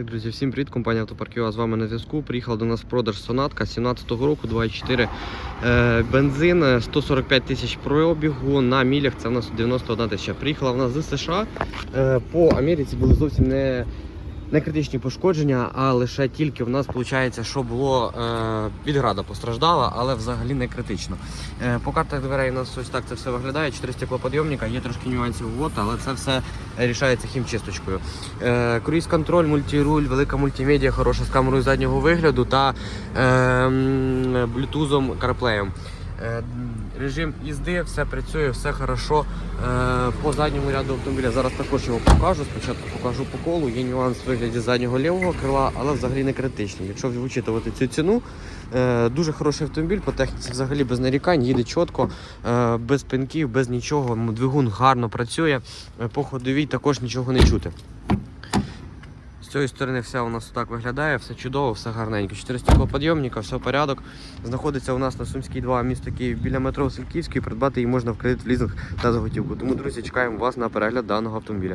Так, друзі, всім привіт, компанія Автопарк з вами на зв'язку. Приїхала до нас в продаж Сонатка 17-го року, 2,4 е, бензин, е, 145 тисяч пробігу на мілях, це в нас 91 тисяча. Приїхала вона з США. Е, по Америці були зовсім не, не критичні пошкодження, а лише тільки в нас виходить, що було е, від града постраждала, але взагалі не критично. Е, по картах дверей у нас ось так це все виглядає. 4 стеклоподйомника, є трошки нюансів вот, але це все рішається хімчисточкою. Е, Круїз-контроль, мультируль, велика мультимедіа, хороша з камерою заднього вигляду та е, м, блютузом CarPlay. Е, Режим їзди, все працює, все хорошо. Е, По задньому ряду автомобіля зараз також його покажу. Спочатку покажу по колу. Є нюанс в вигляді заднього лівого крила, але взагалі не критичний. Якщо вичитувати цю ціну, е, дуже хороший автомобіль, по техніці взагалі без нарікань, їде чітко, без пинків, без нічого. Двигун гарно працює. По ходовій також нічого не чути. Цієї сторони все у нас так виглядає, все чудово, все гарненько. Чотири все порядок. Знаходиться у нас на Сумській 2 місто Київ біля метро Сельківський. Придбати її можна в кредит в лізинг та заготівку. Тому, друзі, чекаємо вас на перегляд даного автомобіля.